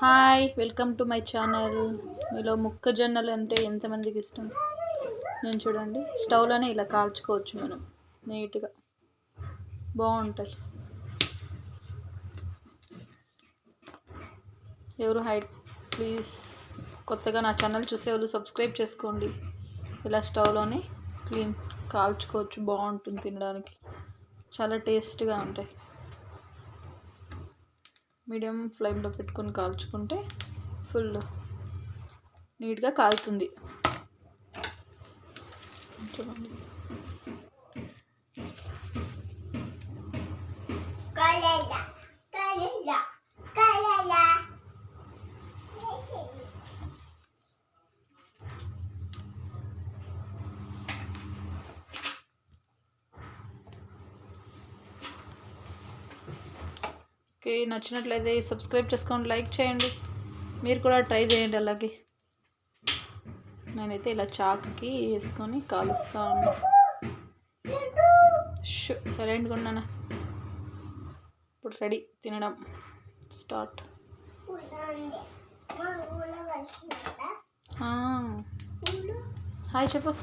Hi welcome to my channel. మీలో మొక్కజొన్నలు అంటే ఎంతమందికి ఇష్టం? నేను చూడండి. స్టవ్లోనే ఇలా కాల్చుకోవచ్చు మనం నీట్గా. బాగుంటాయి. ఎవరు హైట్ ప్లీజ్. కొత్తగా నా ఛానల్ చూసే వాళ్ళు సబ్స్క్రైబ్ చేసుకోండి. ఇలా స్టవ్లోనే క్లీన్ కాల్చుకోవచ్చు. బాగుంటుంది తినడానికి. చాలా టేస్ట్గా ఉంటాయి. మీడియం ఫ్లేమ్లో పెట్టుకొని కాల్చుకుంటే ఫుల్ నీట్గా కాలుతుంది. చూడండి. ఓకే నచ్చినట్లయితే సబ్స్క్రైబ్ చేసుకోండి లైక్ చేయండి. మీరు కూడా ట్రై చేయండి అలాగే. నేనైతే ఇలా చాకుకి వేసుకొని కాలుస్తా ఉన్నా. షూ సైలెంట్గా ఉన్నానా ఇప్పుడు రెడీ తినడం స్టార్ట్? హాయ్ చెప్పు.